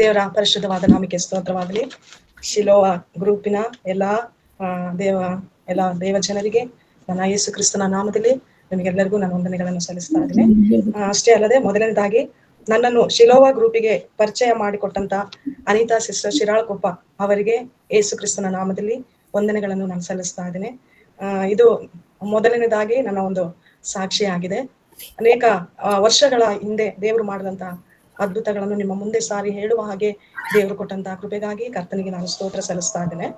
ದೇವರ ಪರಿಶುದ್ಧವಾದ ನಾಮಿಕೆ ಸ್ತೋತ್ರವಾಗಲಿ. ಶಿಲೋವ ಗ್ರೂಪಿನ ಎಲ್ಲಾ ದೇವ, ಎಲ್ಲ ದೇವ ಜನರಿಗೆ ನನ್ನ ಯೇಸು ಕ್ರಿಸ್ತನ ನಾಮದಲ್ಲಿ ನಿಮಗೆಲ್ಲರಿಗೂ ನಾನು ವಂದನೆಗಳನ್ನು ಸಲ್ಲಿಸ್ತಾ ಇದ್ದೀನಿ. ಅಷ್ಟೇ ಅಲ್ಲದೆ ಮೊದಲನೇದಾಗಿ ನನ್ನನ್ನು ಶಿಲೋವಾ ಗ್ರೂಪಿಗೆ ಪರಿಚಯ ಮಾಡಿಕೊಟ್ಟಂತ ಅನಿತಾ, ಸಿಸ್ಟರ್ ಶಿರಾಳಕೊಪ್ಪ ಅವರಿಗೆ ಯೇಸು ಕ್ರಿಸ್ತನ ನಾಮದಲ್ಲಿ ವಂದನೆಗಳನ್ನು ನಾನು ಸಲ್ಲಿಸ್ತಾ ಇದ್ದೀನಿ. ಇದು ಮೊದಲನೇದಾಗಿ ನನ್ನ ಒಂದು ಸಾಕ್ಷಿ ಆಗಿದೆ ಅನೇಕ ವರ್ಷಗಳ ಹಿಂದೆ ದೇವರು ಮಾಡಿದಂತ ಅದ್ಭುತಗಳನ್ನು ನಿಮ್ಮ ಮುಂದೆ ಸಾರಿ ಹೇಳುವ ಹಾಗೆ ದೇವರು ಕೊಟ್ಟಂತಹ ಕೃಪೆಗಾಗಿ ಕರ್ತನಿಗೆ ನಾನು ಸ್ತೋತ್ರ ಸಲ್ಲಿಸ್ತಾ ಇದ್ದೇನೆ.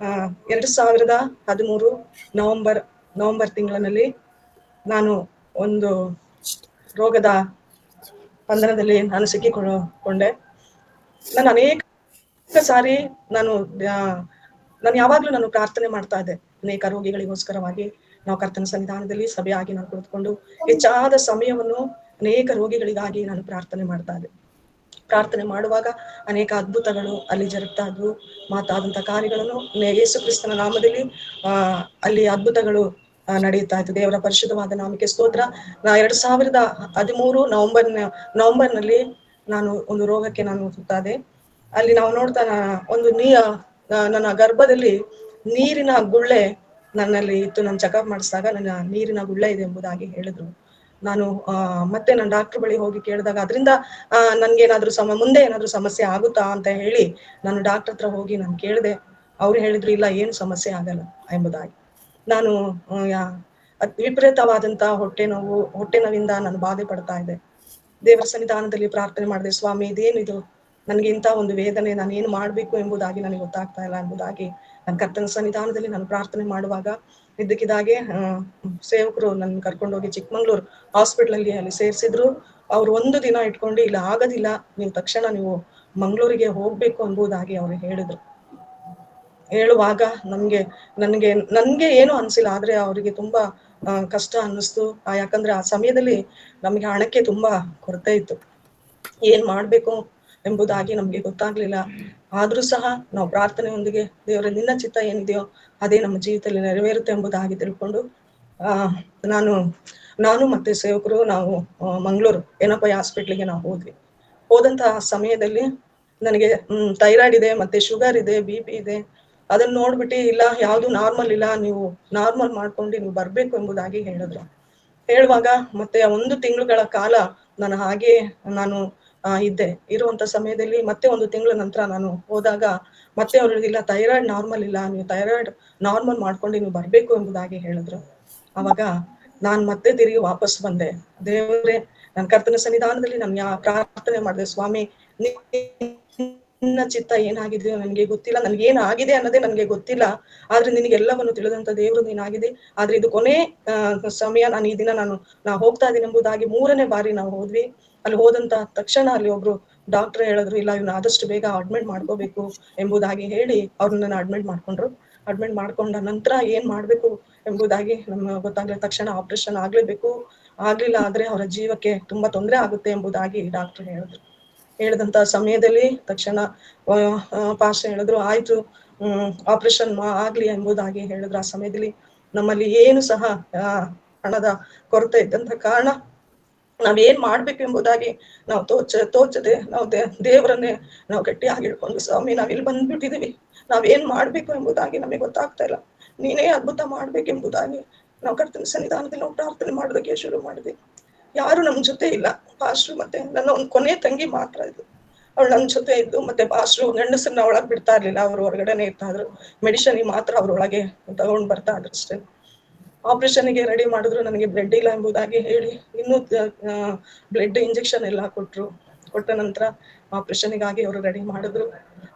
ಆ, ಎರಡು ಸಾವಿರದ ಹದಿಮೂರು ನವೆಂಬರ್ ನವೆಂಬರ್ ತಿಂಗಳಿನಲ್ಲಿ ನಾನು ಒಂದು ರೋಗದ ಬಂಧನದಲ್ಲಿ ನಾನು ಸಿಕ್ಕಿಕೊಂಡೆ. ನಾನು ಅನೇಕ ಸಾರಿ ನಾನು ನಾನು ಯಾವಾಗ್ಲೂ ನಾನು ಪ್ರಾರ್ಥನೆ ಮಾಡ್ತಾ ಇದ್ದೆ. ಅನೇಕ ರೋಗಿಗಳಿಗೋಸ್ಕರವಾಗಿ ನಾವು ಕರ್ತನ ಸನ್ನಿಧಾನದಲ್ಲಿ ಸಭೆಯಾಗಿ ನಾನು ಕುಳಿತುಕೊಂಡು ಹೆಚ್ಚಾದ ಸಮಯವನ್ನು ಅನೇಕ ರೋಗಿಗಳಿಗಾಗಿ ನಾನು ಪ್ರಾರ್ಥನೆ ಮಾಡ್ತಾ ಇದ್ದೆ. ಪ್ರಾರ್ಥನೆ ಮಾಡುವಾಗ ಅನೇಕ ಅದ್ಭುತಗಳು ಅಲ್ಲಿ ಜರುಗ್ತಾ ಇದ್ವು. ಮಾತಾದಂತ ಕಾರ್ಯಗಳನ್ನು ಯೇಸು ಕ್ರಿಸ್ತನ ನಾಮದಲ್ಲಿ, ಆ, ಅಲ್ಲಿ ಅದ್ಭುತಗಳು ನಡೆಯುತ್ತಾ ಇತ್ತು. ದೇವರ ಪರಿಶುದ್ಧವಾದ ನಾಮಕ್ಕೆ ಸ್ತೋತ್ರ. ಎರಡ್ ಸಾವಿರದ ಹದಿಮೂರು ನವೆಂಬರ್ನಲ್ಲಿ ನಾನು ಒಂದು ರೋಗಕ್ಕೆ ನಾನು ಸುತ್ತಾದೆ ಅಲ್ಲಿ ನಾವು ನೋಡ್ತಾ ಒಂದು ನೀ ನನ್ನ ಗರ್ಭದಲ್ಲಿ ನೀರಿನ ಗುಳ್ಳೆ ನನ್ನಲ್ಲಿ ಇತ್ತು. ನಾನು ಚೆಕಪ್ ಮಾಡಿಸಿದಾಗ ನನ್ನ ನೀರಿನ ಗುಳ್ಳೆ ಇದೆ ಎಂಬುದಾಗಿ ಹೇಳಿದ್ರು. ನಾನು ಮತ್ತೆ ನಾನು ಡಾಕ್ಟರ್ ಬಳಿ ಹೋಗಿ ಕೇಳಿದಾಗ ಅದರಿಂದ ನನ್ಗೇನಾದ್ರೂ ಸಮ, ಮುಂದೆ ಏನಾದ್ರೂ ಸಮಸ್ಯೆ ಆಗುತ್ತಾ ಅಂತ ಹೇಳಿ ನಾನು ಡಾಕ್ಟರ್ ಹತ್ರ ಹೋಗಿ ನಾನು ಕೇಳಿದೆ. ಅವ್ರು ಹೇಳಿದ್ರು, ಇಲ್ಲ, ಏನು ಸಮಸ್ಯೆ ಆಗಲ್ಲ ಎಂಬುದಾಗಿ. ನಾನು ವಿಪರೀತವಾದಂತಹ ಹೊಟ್ಟೆ ನೋವು, ಹೊಟ್ಟೆ ನೋವಿಂದ ನಾನು ಬಾಧೆ ಪಡ್ತಾ ಇದೆ ದೇವರ ಸನ್ನಿಧಾನದಲ್ಲಿ ಪ್ರಾರ್ಥನೆ ಮಾಡಿದೆ, ಸ್ವಾಮಿ, ಇದೇನಿದು? ನನಗೆ ಇಂಥ ಒಂದು ವೇದನೆ ನಾನು ಏನು ಮಾಡ್ಬೇಕು ಎಂಬುದಾಗಿ ನನಗೆ ಗೊತ್ತಾಗ್ತಾ ಇಲ್ಲ ಎಂಬುದಾಗಿ ನನ್ನ ಕರ್ತನ ಸನ್ನಿಧಾನದಲ್ಲಿ ನಾನು ಪ್ರಾರ್ಥನೆ ಮಾಡುವಾಗ ಇದ್ದಕ್ಕಿದಾಗೆ ಸೇವಕರು ನನ್ನ ಕರ್ಕೊಂಡೋಗಿ ಚಿಕ್ಕಮಂಗ್ಳೂರು ಹಾಸ್ಪಿಟಲ್ ಅಲ್ಲಿ ಅಲ್ಲಿ ಸೇರಿಸಿದ್ರು. ಅವ್ರು ಒಂದು ದಿನ ಇಟ್ಕೊಂಡು, ಇಲ್ಲ, ಆಗೋದಿಲ್ಲ, ನೀವು ತಕ್ಷಣ ನೀವು ಮಂಗಳೂರಿಗೆ ಹೋಗ್ಬೇಕು ಎಂಬುದಾಗಿ ಅವ್ರು ಹೇಳಿದ್ರು. ಹೇಳುವಾಗ ನಮ್ಗೆ, ನನ್ಗೆ ನನ್ಗೆ ಏನು ಅನ್ಸಿಲ್ಲ, ಆದ್ರೆ ಅವರಿಗೆ ತುಂಬಾ ಕಷ್ಟ ಅನ್ನಿಸ್ತು. ಯಾಕಂದ್ರೆ ಆ ಸಮಯದಲ್ಲಿ ನಮ್ಗೆ ಹಣಕ್ಕೆ ತುಂಬಾ ಕೊರತೆ ಇತ್ತು. ಏನ್ ಮಾಡ್ಬೇಕು? ಎಂಬುದಾಗಿ ನಮ್ಗೆ ಗೊತ್ತಾಗ್ಲಿಲ್ಲ. ಆದ್ರೂ ಸಹ ನಾವು ಪ್ರಾರ್ಥನೆಯೊಂದಿಗೆ ದೇವರ, ನಿನ್ನ ಚಿತ್ತ ಏನಿದೆಯೋ ಅದೇ ನಮ್ಮ ಜೀವಿತದಲ್ಲಿ ನೆರವೇರುತ್ತೆ ಎಂಬುದಾಗಿ ತಿಳ್ಕೊಂಡು, ಆ, ನಾನು ನಾನು ಮತ್ತೆ ಸೇವಕರು, ನಾವು ಮಂಗಳೂರು, ಏನಪ್ಪ ಹಾಸ್ಪಿಟ್ಲಿಗೆ ನಾವು ಹೋದ್ವಿ. ಹೋದಂತಹ ಸಮಯದಲ್ಲಿ ನನಗೆ, ಹ್ಮ್, ಥೈರಾಯ್ಡ್ ಇದೆ, ಮತ್ತೆ ಶುಗರ್ ಇದೆ, ಬಿ ಪಿ ಇದೆ, ಅದನ್ನ ನೋಡ್ಬಿಟ್ಟು ಇಲ್ಲ, ಯಾವ್ದು ನಾರ್ಮಲ್ ಇಲ್ಲ, ನೀವು ನಾರ್ಮಲ್ ಮಾಡ್ಕೊಂಡು ನೀವು ಬರ್ಬೇಕು ಎಂಬುದಾಗಿ ಹೇಳಿದ್ರು. ಹೇಳುವಾಗ ಮತ್ತೆ ಒಂದು ತಿಂಗಳುಗಳ ಕಾಲ ನಾನು ಹಾಗೆ ನಾನು ಇದ್ದೆ. ಇರುವಂತ ಸಮಯದಲ್ಲಿ ಮತ್ತೆ ಒಂದು ತಿಂಗಳ ನಂತರ ನಾನು ಹೋದಾಗ ಮತ್ತೆ ಅವ್ರಿಗೆ ಇಲ್ಲ ಥೈರಾಯ್ಡ್ ನಾರ್ಮಲ್ ಇಲ್ಲ, ನೀವು ಥೈರಾಯ್ಡ್ ನಾರ್ಮಲ್ ಮಾಡ್ಕೊಂಡು ನೀವು ಬರ್ಬೇಕು ಎಂಬುದಾಗಿ ಹೇಳಿದ್ರು. ಅವಾಗ ನಾನ್ ಮತ್ತೆ ತಿರುಗಿ ವಾಪಸ್ ಬಂದೆ. ದೇವರೇ ನನ್ನ ಕರ್ತನ ಸನ್ನಿಧಾನದಲ್ಲಿ ನಾನು ಯಾ ಪ್ರಾರ್ಥನೆ ಮಾಡಿದೆ, ಸ್ವಾಮಿ ನಿನ್ನ ಚಿತ್ತ ಏನಾಗಿದೆ ನನಗೆ ಗೊತ್ತಿಲ್ಲ, ನನ್ಗೆ ಏನಾಗಿದೆ ಅನ್ನೋದೇ ನನಗೆ ಗೊತ್ತಿಲ್ಲ. ಆದ್ರೆ ನಿನಗೆ ಎಲ್ಲವನ್ನು ತಿಳಿದಂತ ದೇವರು ನೀನಾಗಿದೆ. ಆದ್ರೆ ಇದು ಕೊನೆ ಸಮಯ. ನಾನು ಈ ದಿನ ನಾನು, ನಾ ಹೋಗ್ತಾ ಇದ್ದೀನಿ ಎಂಬುದಾಗಿ ಮೂರನೇ ಬಾರಿ ನಾವು ಹೋದ್ವಿ. ಅಲ್ಲಿ ಹೋದಂತ ತಕ್ಷಣ ಅಲ್ಲಿ ಒಬ್ರು ಡಾಕ್ಟರ್ ಹೇಳಿದ್ರು, ಇಲ್ಲ, ಇವ್ನ ಆದಷ್ಟು ಬೇಗ ಅಡ್ಮಿಟ್ ಮಾಡ್ಕೋಬೇಕು ಎಂಬುದಾಗಿ ಹೇಳಿ ಅವ್ರನ್ನ ಅಡ್ಮಿಟ್ ಮಾಡ್ಕೊಂಡ್ರು. ಅಡ್ಮಿಟ್ ಮಾಡ್ಕೊಂಡ ನಂತರ ಏನ್ ಮಾಡ್ಬೇಕು ಎಂಬುದಾಗಿ ನಮ್ಮ ಗೊತ್ತಾಗ್ಲಿದ ತಕ್ಷಣ ಆಪರೇಷನ್ ಆಗ್ಲೇಬೇಕು. ಆಗ್ಲಿಲ್ಲ ಆದ್ರೆ ಅವರ ಜೀವಕ್ಕೆ ತುಂಬಾ ತೊಂದರೆ ಆಗುತ್ತೆ ಎಂಬುದಾಗಿ ಡಾಕ್ಟರ್ ಹೇಳಿದ್ರು. ಹೇಳಿದಂತ ಸಮಯದಲ್ಲಿ ತಕ್ಷಣ ಪಾಶ ಹೇಳಿದ್ರು, ಆಯ್ತು, ಹ್ಮ್ ಆಪರೇಷನ್ ಆಗ್ಲಿ ಎಂಬುದಾಗಿ ಹೇಳಿದ್ರು. ಆ ಸಮಯದಲ್ಲಿ ನಮ್ಮಲ್ಲಿ ಏನು ಸಹ ಹಣದ ಕೊರತೆ ಇದ್ದಂತ ಕಾರಣ ನಾವೇನ್ ಮಾಡ್ಬೇಕು ಎಂಬುದಾಗಿ ನಾವು ತೋಚ, ತೋಚದೆ ನಾವು ದೇವರನ್ನೇ ನಾವು ಗಟ್ಟಿಯಾಗಿ ಹಿಡ್ಕೊಂಡು, ಸ್ವಾಮಿ ನಾವ್ ಇಲ್ಲಿ ಬಂದ್ಬಿಟ್ಟಿದೀವಿ. ನಾವೇನ್ ಮಾಡ್ಬೇಕು ಎಂಬುದಾಗಿ ನಮಗೆ ಗೊತ್ತಾಗ್ತಾ ಇಲ್ಲ. ನೀನೇ ಅದ್ಭುತ ಮಾಡ್ಬೇಕೆಂಬುದಾಗಿ ನಾವು ಕರ್ತನ ಸನ್ನಿಧಾನದಲ್ಲಿ ನಾವು ಪ್ರಾರ್ಥನೆ ಮಾಡೋದಕ್ಕೆ ಶುರು ಮಾಡಿದ್ವಿ. ಯಾರು ನಮ್ ಜೊತೆ ಇಲ್ಲ. ಪಾಸ್ಟ್ರು ಮತ್ತೆ ನನ್ನ ಒಂದು ಕೊನೆ ತಂಗಿ ಮಾತ್ರ ಇದ್ದು ಅವಳು ನನ್ನ ಜೊತೆ ಇದ್ದು ಮತ್ತೆ ಪಾಸ್ಟ್ರು ಗಂಡಸನ್ನ ಒಳಗ್ ಬಿಡ್ತಾ ಇರ್ಲಿಲ್ಲ, ಅವ್ರು ಹೊರಗಡೆನೆ ಇರ್ತಾ ಇದ್ರು ಮೆಡಿಷನ್ ಮಾತ್ರ ಅವ್ರ ಒಳಗೆ ತಗೊಂಡ್ ಬರ್ತಾ ಇದ್ರು ಅಷ್ಟೇ. ಆಪರೇಷನ್ಗೆ ರೆಡಿ ಮಾಡಿದ್ರು, ನನಗೆ ಬ್ಲಡ್ ಇಲ್ಲ ಎಂಬುದಾಗಿ ಹೇಳಿ ಇನ್ನೂ ಬ್ಲಡ್ ಇಂಜೆಕ್ಷನ್ ಎಲ್ಲ ಕೊಟ್ರು. ಕೊಟ್ಟ ನಂತರ ಆಪರೇಷನ್ಗಾಗಿ ಅವರು ರೆಡಿ ಮಾಡಿದ್ರು.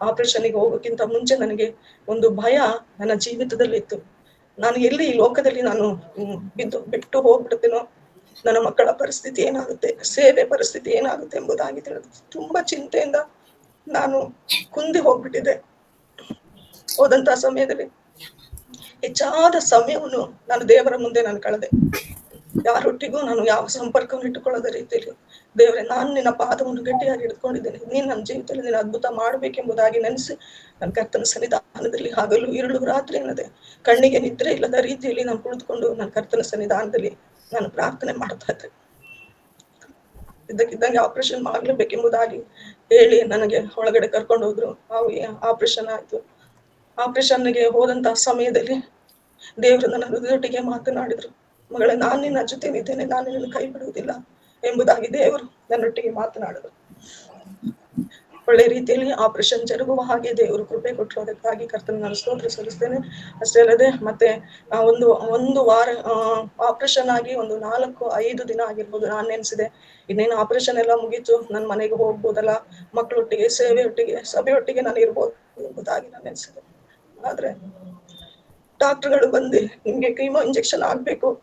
ಆಪರೇಷನ್ಗೆ ಹೋಗೋಕ್ಕಿಂತ ಮುಂಚೆ ನನಗೆ ಒಂದು ಭಯ ನನ್ನ ಜೀವಿತದಲ್ಲಿ ಇತ್ತು ನಾನು ಎಲ್ಲಿ ಈ ಲೋಕದಲ್ಲಿ ನಾನು ಬಿದ್ದು, ಬಿಟ್ಟು ಹೋಗ್ಬಿಡ್ತೀನೋ ನನ್ನ ಮಕ್ಕಳ ಪರಿಸ್ಥಿತಿ ಏನಾಗುತ್ತೆ, ಸೇವೆ ಪರಿಸ್ಥಿತಿ ಏನಾಗುತ್ತೆ ಎಂಬುದಾಗಿ ತಿಳಿದು ತುಂಬಾ ಚಿಂತೆಯಿಂದ ನಾನು ಕುಂದಿ ಹೋಗ್ಬಿಟ್ಟಿದೆ ಹೋದಂತ ಸಮಯದಲ್ಲಿ ಹೆಚ್ಚಾದ ಸಮಯವನ್ನು ನಾನು ದೇವರ ಮುಂದೆ ನಾನು ಕಳೆದೆ. ಯಾರೊಟ್ಟಿಗೂ ನಾನು ಯಾವ ಸಂಪರ್ಕವನ್ನು ಇಟ್ಟುಕೊಳ್ಳದ ರೀತಿಯಲ್ಲಿ ದೇವರೇ, ನಾನು ನಿನ್ನ ಪಾದವನ್ನು ಗಟ್ಟಿಯಾಗಿ ಹಿಡ್ಕೊಂಡಿದ್ದೇನೆ. ನೀನ್ ನನ್ನ ಜೀವಿತದಲ್ಲಿ ನೀನು ಅದ್ಭುತ ಮಾಡಬೇಕೆಂಬುದಾಗಿ ನೆನೆಸಿ ನನ್ನ ಕರ್ತನ ಸನ್ನಿಧಾನದಲ್ಲಿ ಹಗಲು ಇರುಳು ರಾತ್ರಿ ಅನ್ನದೆ ಕಣ್ಣಿಗೆ ನಿದ್ರೆ ಇಲ್ಲದ ರೀತಿಯಲ್ಲಿ ನಾನು ಕುಳಿತುಕೊಂಡು ನನ್ನ ಕರ್ತನ ಸನ್ನಿಧಾನದಲ್ಲಿ ನಾನು ಪ್ರಾರ್ಥನೆ ಮಾಡ್ತಾ ಇದ್ದೆ. ಇದ್ದಕ್ಕಿದ್ದಂಗೆ ಆಪರೇಷನ್ ಮಾಡ್ಲೇಬೇಕೆಂಬುದಾಗಿ ಹೇಳಿ ನನಗೆ ಒಳಗಡೆ ಕರ್ಕೊಂಡು ಹೋದ್ರು. ಆಪರೇಷನ್ ಆಯ್ತು. ಆಪರೇಷನ್ಗೆ ಹೋದಂತ ಸಮಯದಲ್ಲಿ ದೇವರು ನನ್ನ ಹೃದಯೊಟ್ಟಿಗೆ ಮಾತನಾಡಿದ್ರು. ಮಗಳ, ನಾನು ನಿನ್ನ ಜೊತೆ ಇದ್ದೇನೆ ನಾನು ನಿನ್ನ ಕೈ ಬಿಡುವುದಿಲ್ಲ ಎಂಬುದಾಗಿ ದೇವರು ನನ್ನೊಟ್ಟಿಗೆ ಮಾತನಾಡಿದ್ರು. ಒಳ್ಳೆ ರೀತಿಯಲ್ಲಿ ಆಪರೇಷನ್ ಜರುಗುವ ಹಾಗೆ ದೇವರು ಕೃಪೆ ಕೊಟ್ಟರು ಅದಕ್ಕಾಗಿ ಕರ್ತನ ನಾನು ಸ್ತೋತ್ರ ಸಲ್ಲಿಸ್ತೇನೆ. ಅಷ್ಟೇ ಅಲ್ಲದೆ ಮತ್ತೆ ಒಂದು ಒಂದು ವಾರ ಆಪರೇಷನ್ ಆಗಿ ಒಂದು ನಾಲ್ಕು, ಐದು ದಿನ ಆಗಿರ್ಬೋದು ನಾನು ನೆನೆಸಿದೆ. ಇನ್ನೇನು ಆಪರೇಷನ್ ಎಲ್ಲ ಮುಗೀತು ನನ್ನ ಮನೆಗೆ ಹೋಗ್ಬೋದಲ್ಲ ಮಕ್ಕಳೊಟ್ಟಿಗೆ ಸೇವೆ ಒಟ್ಟಿಗೆ ಸಭೆಯೊಟ್ಟಿಗೆ ನಾನು ಇರ್ಬೋದು ಎಂಬುದಾಗಿ ನಾನು ನೆನೆಸಿದೆ. ಆದ್ರೆ, ಡಾಕ್ಟರ್ಗಳು ಬಂದು ನಿಮ್ಗೆ ಕೀಮೋ ಇಂಜೆಕ್ಷನ್ ಆಗ್ಬೇಕು,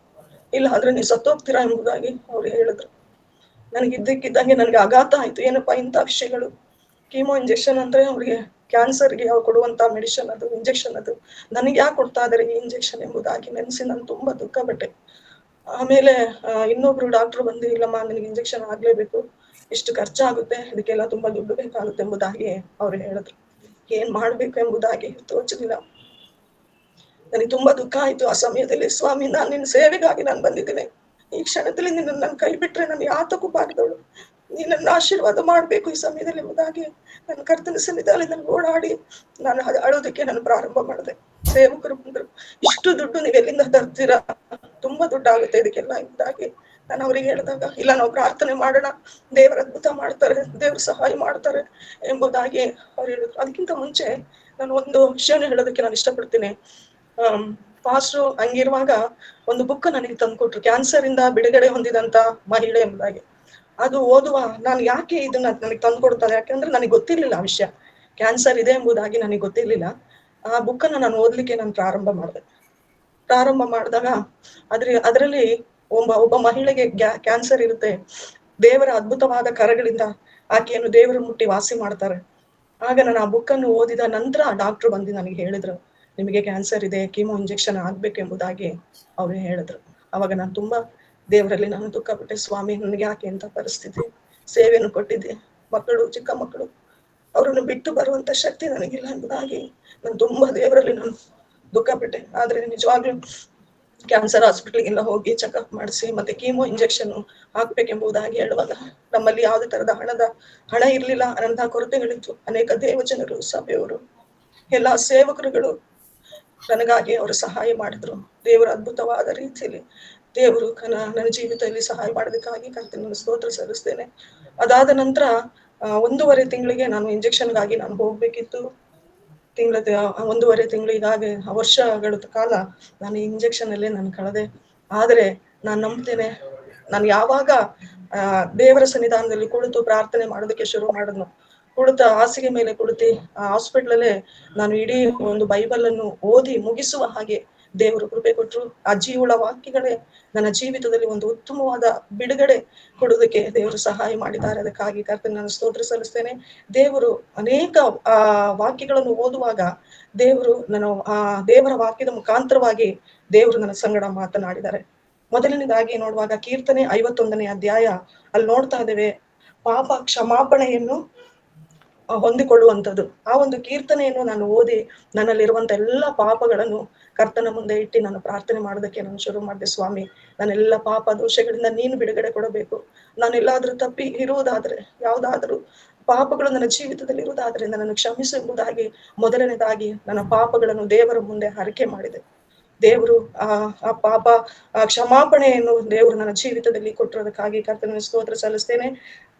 ಇಲ್ಲ ಆದ್ರೆ ನೀವು ಸತ್ತೋಗ್ತೀರಾ ಎಂಬುದಾಗಿ ಅವ್ರು ಹೇಳಿದ್ರು. ನನಗೆ ಇದ್ದಕ್ಕಿದ್ದಂಗೆ ನನಗೆ ಆಘಾತ ಆಯ್ತು. ಏನಪ್ಪಾ ಇಂಥ ವಿಷಯಗಳು? ಕೀಮೋ ಇಂಜೆಕ್ಷನ್ ಅಂದ್ರೆ ಅವ್ರಿಗೆ ಕ್ಯಾನ್ಸರ್ಗೆ ಅವ್ರು ಕೊಡುವಂತ ಮೆಡಿಸಿನ್ ಅದು ಇಂಜೆಕ್ಷನ್ ಅದು. ನನಗೆ ಯಾಕೆ ಕೊಡ್ತಾ ಇದಾರೆ ಈ ಇಂಜೆಕ್ಷನ್ ಎಂಬುದಾಗಿ ನೆನೆಸಿ ನಾನು ತುಂಬಾ ದುಃಖ ಪಟ್ಟೆ. ಆಮೇಲೆ ಇನ್ನೊಬ್ರು ಡಾಕ್ಟರ್ ಬಂದು, ಇಲ್ಲಮ್ಮ, ನಿನಗೆ ಇಂಜೆಕ್ಷನ್ ಆಗ್ಲೇಬೇಕು. ಇಷ್ಟು ಖರ್ಚಾಗುತ್ತೆ, ಇದಕ್ಕೆಲ್ಲ ತುಂಬಾ ದುಡ್ಡು ಬೇಕಾಗುತ್ತೆ ಎಂಬುದಾಗಿ ಅವ್ರು ಹೇಳಿದ್ರು. ಏನ್ ಮಾಡ್ಬೇಕು ಎಂಬುದಾಗಿ ತೋಚಲಿಲ್ಲ. ನನಗೆ ತುಂಬಾ ದುಃಖ ಆಯ್ತು. ಆ ಸಮಯದಲ್ಲಿ, ಸ್ವಾಮಿ, ನಾನು ನಿನ್ನ ಸೇವೆಗಾಗಿ ನಾನು ಬಂದಿದ್ದೇನೆ. ಈ ಕ್ಷಣದಲ್ಲಿ ನಿನ್ನ ನನ್ನ ಕೈ ಬಿಟ್ರೆ ನಾನು ಯಾತಕ್ಕೂ ಬಾರದವಳು ನೀನನ್ನ ಆಶೀರ್ವಾದ ಮಾಡ್ಬೇಕು ಈ ಸಮಯದಲ್ಲಿ ಎಂಬುದಾಗಿ ನನ್ನ ಕರ್ತನ ಸನ್ನಿಧಾನದಲ್ಲಿ ನಾನು ಓಡಾಡಿ ನಾನು ಅಳೋದಕ್ಕೆ ನಾನು ಪ್ರಾರಂಭ ಮಾಡಿದೆ. ಸೇವಕರು ಬಂದ್ರು. ಇಷ್ಟು ದುಡ್ಡು ನೀವು ಎಲ್ಲಿಂದ ತರ್ತೀರಾ? ತುಂಬಾ ದುಡ್ಡು ಆಗುತ್ತೆ ಇದಕ್ಕೆಲ್ಲ ಎಂಬುದಾಗಿ ನಾನು ಅವ್ರಿಗೆ ಹೇಳಿದಾಗ, ಇಲ್ಲ, ನಾವು ಪ್ರಾರ್ಥನೆ ಮಾಡೋಣ. ದೇವರ ಅದ್ಭುತ ಮಾಡ್ತಾರೆ, ದೇವ್ರ ಸಹಾಯ ಮಾಡ್ತಾರೆ ಎಂಬುದಾಗಿ ಅವ್ರು ಹೇಳಿದ್ರು. ಅದಕ್ಕಿಂತ ಮುಂಚೆ ನಾನು ಒಂದು ವಿಷಯನ ಹೇಳೋದಕ್ಕೆ ನಾನು ಇಷ್ಟಪಡ್ತೀನಿ. ಪಾಸ್ಟ್ರು ಹಂಗಿರುವಾಗ ಒಂದು ಬುಕ್ ನನಗೆ ತಂದ್ಕೊಟ್ರು. ಕ್ಯಾನ್ಸರ್ ಇಂದ ಬಿಡುಗಡೆ ಹೊಂದಿದಂತ ಮಹಿಳೆ ಎಂಬುದಾಗಿ. ಅದು ಓದುವ, ನಾನು ಯಾಕೆ ಇದನ್ನ ನನಗೆ ತಂದು ಕೊಡ್ತಾರೆ ಯಾಕಂದ್ರೆ ನನಗೆ ಗೊತ್ತಿರ್ಲಿಲ್ಲ ಆ ವಿಷಯ. ಕ್ಯಾನ್ಸರ್ ಇದೆ ಎಂಬುದಾಗಿ ನನಗೆ ಗೊತ್ತಿರ್ಲಿಲ್ಲ. ಆ ಬುಕ್ ಅನ್ನ ನಾನು ಓದ್ಲಿಕ್ಕೆ ನಾನು ಪ್ರಾರಂಭ ಮಾಡಿದೆ. ಪ್ರಾರಂಭ ಮಾಡಿದಾಗ ಅದ್ರ, ಅದರಲ್ಲಿ ಒಬ್ಬ ಒಬ್ಬ ಮಹಿಳೆಗೆ ಕ್ಯಾನ್ಸರ್ ಇರುತ್ತೆ. ದೇವರ ಅದ್ಭುತವಾದ ಕರಗಳಿಂದ ಆಕೆಯನ್ನು ದೇವರು ಮುಟ್ಟಿ ವಾಸಿ ಮಾಡ್ತಾರೆ. ಆಗ ನಾನು ಆ ಬುಕ್ ಅನ್ನು ಓದಿದ ನಂತರ ಡಾಕ್ಟರ್ ಬಂದು ನನಗೆ ಹೇಳಿದ್ರು, ನಿಮಗೆ ಕ್ಯಾನ್ಸರ್ ಇದೆ ಕೀಮೋ ಇಂಜೆಕ್ಷನ್ ಆಗ್ಬೇಕೆಂಬುದಾಗಿ ಅವ್ರು ಹೇಳಿದ್ರು. ಅವಾಗ ನಾನು ತುಂಬಾ ದೇವರಲ್ಲಿ ನಾನು ದುಃಖ ಪಟ್ಟೆ. ಸ್ವಾಮಿ, ನನಗೆ ಯಾಕೆ ಅಂತ ಪರಿಸ್ಥಿತಿ? ಸೇವೆಯನ್ನು ಕೊಟ್ಟಿದ್ದೆ. ಮಕ್ಕಳು, ಚಿಕ್ಕ ಮಕ್ಕಳು, ಅವರನ್ನು ಬಿಟ್ಟು ಬರುವಂತ ಶಕ್ತಿ ನನಗಿಲ್ಲ ಎಂಬುದಾಗಿ ನಾನು ತುಂಬಾ ದೇವರಲ್ಲಿ ನಾನು ದುಃಖ ಪಟ್ಟೆ. ಆದ್ರೆ ನಿಜವಾಗ್ಲೂ ಕ್ಯಾನ್ಸರ್ ಹಾಸ್ಪಿಟಲ್ಗೆಲ್ಲ ಹೋಗಿ ಚೆಕ್ಅಪ್ ಮಾಡಿಸಿ ಮತ್ತೆ ಕೀಮೋ ಇಂಜೆಕ್ಷನ್ ಹಾಕ್ಬೇಕೆಂಬುದಾಗಿ ಹೇಳುವಾಗ ನಮ್ಮಲ್ಲಿ ಯಾವುದೇ ತರದ ಹಣದ, ಹಣ ಇರಲಿಲ್ಲ. ಅನ್ನಂತಹ ಕೊರತೆಗಳಿತ್ತು. ಅನೇಕ ದೇವಜನರು, ಸಭೆಯವರು, ಎಲ್ಲಾ ಸೇವಕರುಗಳು ನನಗಾಗಿ ಅವರು ಸಹಾಯ ಮಾಡಿದ್ರು. ದೇವರ ಅದ್ಭುತವಾದ ರೀತಿಯಲ್ಲಿ ದೇವರು ನನ್ನ ಜೀವಿತದಲ್ಲಿ ಸಹಾಯ ಮಾಡೋದಕ್ಕಾಗಿ ಕರ್ತನ ಸ್ತೋತ್ರ ಸಲ್ಲಿಸ್ತೇನೆ. ಅದಾದ ನಂತರ ಒಂದೂವರೆ ತಿಂಗಳಿಗೆ ನಾನು ಇಂಜೆಕ್ಷನ್ಗಾಗಿ ನಾನು ಹೋಗ್ಬೇಕಿತ್ತು. ತಿಂಗಳ ಒಂದೂವರೆ ತಿಂಗಳಿಗಾಗಿ ವರ್ಷಗಳ ಕಾಲ ನಾನು ಇಂಜೆಕ್ಷನ್ ಅಲ್ಲೇ ನಾನು ಕಳೆದೆ. ಆದ್ರೆ ನಾನು ನಂಬ್ತೇನೆ. ನಾನು ಯಾವಾಗ ದೇವರ ಸನ್ನಿಧಾನದಲ್ಲಿ ಕುಳಿತು ಪ್ರಾರ್ಥನೆ ಮಾಡೋದಕ್ಕೆ ಶುರು ಮಾಡಿದ್ನು, ಕುಳಿತ ಹಾಸಿಗೆ ಮೇಲೆ ಕುಳಿತಿ ಆ ಹಾಸ್ಪಿಟ್ಲಲ್ಲೇ ನಾನು ಇಡೀ ಒಂದು ಬೈಬಲ್ ಅನ್ನು ಓದಿ ಮುಗಿಸುವ ಹಾಗೆ ದೇವರು ಕೃಪೆ ಕೊಟ್ಟರು ಆ ಜೀವಳ ವಾಕ್ಯಗಳೇ ನನ್ನ ಜೀವಿತದಲ್ಲಿ ಒಂದು ಉತ್ತಮವಾದ ಬಿಡುಗಡೆ ಕೊಡೋದಕ್ಕೆ ದೇವರು ಸಹಾಯ ಮಾಡಿದ್ದಾರೆ. ಅದಕ್ಕಾಗಿ ಕರ್ತನ ನಾನು ಸ್ತೋತ್ರ ಸಲ್ಲಿಸ್ತೇನೆ. ದೇವರು ಅನೇಕ, ಆ, ವಾಕ್ಯಗಳನ್ನು ಓದುವಾಗ ದೇವರು ನಾನು ಆ, ದೇವರ ವಾಕ್ಯದ ಮುಖಾಂತರವಾಗಿ ದೇವರು ನನ್ನ ಸಂಗಡ ಮಾತನಾಡಿದ್ದಾರೆ. ಮೊದಲನೇದಾಗಿ ನೋಡುವಾಗ ಕೀರ್ತನೆ ಐವತ್ತೊಂದನೇ ಅಧ್ಯಾಯ ಅಲ್ಲಿ ನೋಡ್ತಾ ಇದ್ದೇವೆ. ಪಾಪ ಕ್ಷಮಾಪಣೆಯನ್ನು ಹೊಂದಿಕೊಳ್ಳುವಂಥದ್ದು. ಆ ಒಂದು ಕೀರ್ತನೆಯನ್ನು ನಾನು ಓದಿ ನನ್ನಲ್ಲಿರುವಂತ ಎಲ್ಲ ಪಾಪಗಳನ್ನು ಕರ್ತನ ಮುಂದೆ ಇಟ್ಟು ನಾನು ಪ್ರಾರ್ಥನೆ ಮಾಡೋದಕ್ಕೆ ನಾನು ಶುರು ಮಾಡಿದೆ, ಸ್ವಾಮಿ. ನಾನೆಲ್ಲ ಪಾಪ ದೋಷಗಳಿಂದ ನೀನು ಬಿಡುಗಡೆ ಕೊಡಬೇಕು. ನಾನೆಲ್ಲಾದ್ರೂ ತಪ್ಪಿ ಇರುವುದಾದ್ರೆ, ಯಾವುದಾದ್ರೂ ಪಾಪಗಳು ನನ್ನ ಜೀವಿತದಲ್ಲಿ ಇರುವುದಾದ್ರೆ ನನ್ನನ್ನು ಕ್ಷಮಿಸುವುದಾಗಿ ಮೊದಲನೇದಾಗಿ ನನ್ನ ಪಾಪಗಳನ್ನು ದೇವರ ಮುಂದೆ ಹರಕೆ ಮಾಡಿದೆ. ದೇವರು ಆ ಆ ಪಾಪ, ಆ ಕ್ಷಮಾಪಣೆಯನ್ನು ದೇವರು ನನ್ನ ಜೀವಿತದಲ್ಲಿ ಕೊಟ್ಟಿರೋದಕ್ಕಾಗಿ ಕರ್ತನ ಸ್ತೋತ್ರ ಸಲ್ಲಿಸ್ತೇನೆ.